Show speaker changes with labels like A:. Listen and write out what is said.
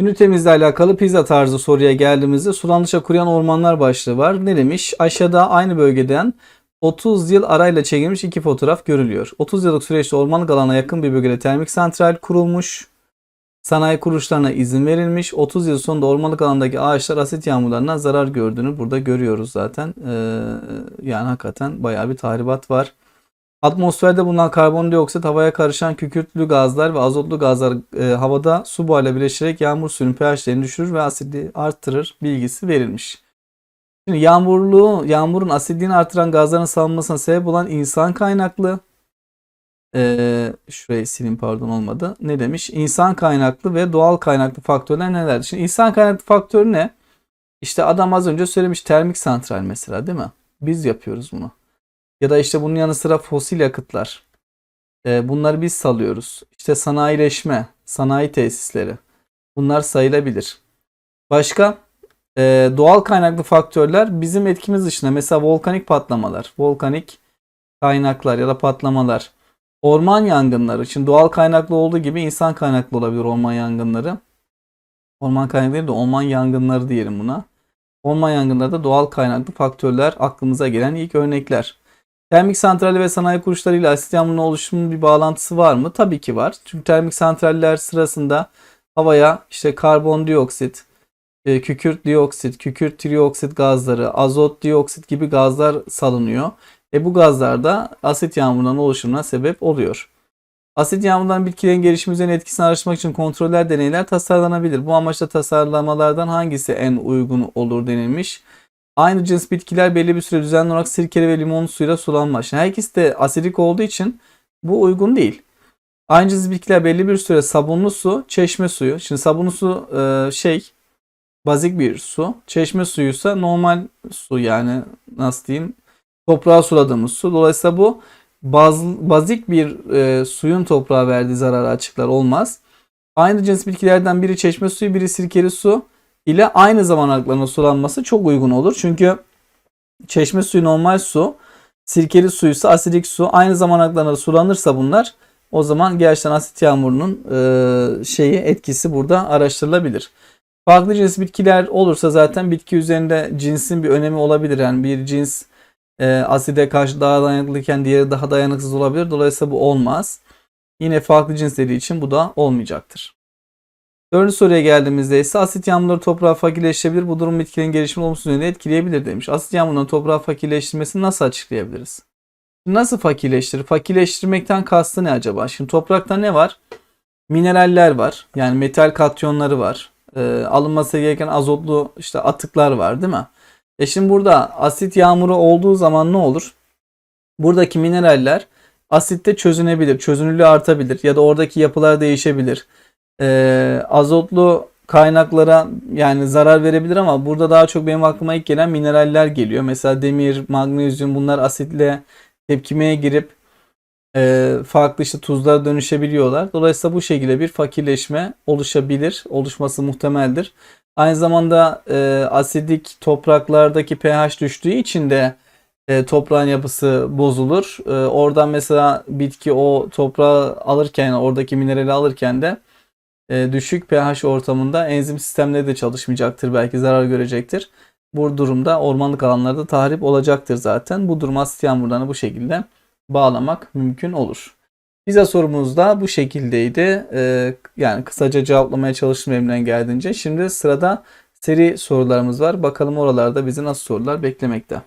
A: Ünitemizle alakalı pizza tarzı soruya geldiğimizde sulandıkça kuruyan ormanlar başlığı var. Ne demiş? Aşağıda aynı bölgeden 30 yıl arayla çekilmiş iki fotoğraf görülüyor. 30 yıllık süreçte ormanlık alana yakın bir bölgede termik santral kurulmuş. Sanayi kuruluşlarına izin verilmiş. 30 yıl sonunda ormanlık alandaki ağaçlar asit yağmurlarından zarar gördüğünü burada görüyoruz zaten. Ee, yani hakikaten bayağı bir tahribat var. Atmosferde bulunan karbondioksit havaya karışan kükürtlü gazlar ve azotlu gazlar e, havada su buharıyla birleşerek yağmur suyunun pH değerini düşürür ve asidi arttırır bilgisi verilmiş. Şimdi yağmurlu, yağmurun asidliğini artıran gazların salınmasına sebep olan insan kaynaklı ee, şurayı sileyim pardon olmadı. Ne demiş? İnsan kaynaklı ve doğal kaynaklı faktörler neler? Şimdi insan kaynaklı faktör ne? İşte adam az önce söylemiş termik santral mesela değil mi? Biz yapıyoruz bunu. Ya da işte bunun yanı sıra fosil yakıtlar. Ee, bunları biz salıyoruz. İşte sanayileşme, sanayi tesisleri. Bunlar sayılabilir. Başka Ee, doğal kaynaklı faktörler bizim etkimiz dışında. Mesela volkanik patlamalar, volkanik kaynaklar ya da patlamalar. Orman yangınları. Şimdi doğal kaynaklı olduğu gibi insan kaynaklı olabilir orman yangınları. Orman kaynaklı değil de orman yangınları diyelim buna. Orman yangınları da doğal kaynaklı faktörler aklımıza gelen ilk örnekler. Termik santrali ve sanayi kuruluşlarıyla asit yağmurunun oluşumunun bir bağlantısı var mı? Tabii ki var. Çünkü termik santraller sırasında havaya işte karbondioksit, e, kükürt dioksit, kükürt trioksit gazları, azot dioksit gibi gazlar salınıyor. E bu gazlar da asit yağmurundan oluşumuna sebep oluyor. Asit yağmurundan bitkilerin gelişimi üzerine etkisini araştırmak için kontroller deneyler tasarlanabilir. Bu amaçla tasarlamalardan hangisi en uygun olur denilmiş. Aynı cins bitkiler belli bir süre düzenli olarak sirkeli ve limon suyuyla sulanmaz. Şimdi her ikisi de asidik olduğu için bu uygun değil. Aynı cins bitkiler belli bir süre sabunlu su, çeşme suyu. Şimdi sabunlu su e, şey bazik bir su. Çeşme suyuysa normal su yani nasıl diyeyim toprağa suladığımız su. Dolayısıyla bu baz, bazik bir e, suyun toprağa verdiği zararı açıklar olmaz. Aynı cins bitkilerden biri çeşme suyu, biri sirkeli su ile aynı zaman aralıklarında sulanması çok uygun olur. Çünkü çeşme suyu normal su, sirkeli suysa asidik su. Aynı zaman aralıklarında sulanırsa bunlar o zaman gerçekten asit yağmurunun e, şeyi etkisi burada araştırılabilir. Farklı cins bitkiler olursa zaten bitki üzerinde cinsin bir önemi olabilir. Yani bir cins e, aside karşı daha dayanıklıyken diğeri daha dayanıksız olabilir. Dolayısıyla bu olmaz. Yine farklı cinsleri için bu da olmayacaktır. Dördüncü soruya geldiğimizde ise asit yağmurları toprağı fakirleştirebilir. Bu durum bitkilerin gelişimini olumsuz yönde etkileyebilir demiş. Asit yağmurlarının toprağı fakirleştirmesini nasıl açıklayabiliriz? Nasıl fakirleştirir? Fakirleştirmekten kastı ne acaba? Şimdi toprakta ne var? Mineraller var. Yani metal katyonları var. E, alınması gereken azotlu işte atıklar var değil mi? E şimdi burada asit yağmuru olduğu zaman ne olur? Buradaki mineraller asitte çözünebilir, çözünürlüğü artabilir ya da oradaki yapılar değişebilir. Ee, azotlu kaynaklara yani zarar verebilir ama burada daha çok benim aklıma ilk gelen mineraller geliyor. Mesela demir, magnezyum bunlar asitle tepkimeye girip e, farklı işte tuzlara dönüşebiliyorlar. Dolayısıyla bu şekilde bir fakirleşme oluşabilir, oluşması muhtemeldir. Aynı zamanda e, asidik topraklardaki pH düştüğü için de e, toprağın yapısı bozulur. E, oradan mesela bitki o toprağı alırken, oradaki minerali alırken de e, düşük pH ortamında enzim sistemleri de çalışmayacaktır. Belki zarar görecektir. Bu durumda ormanlık alanlarda tahrip olacaktır zaten. Bu durum asit yağmurlarını bu şekilde bağlamak mümkün olur. Bize sorumuz da bu şekildeydi. Ee, yani kısaca cevaplamaya çalıştım elimden geldiğince. Şimdi sırada seri sorularımız var. Bakalım oralarda bizi nasıl sorular beklemekte.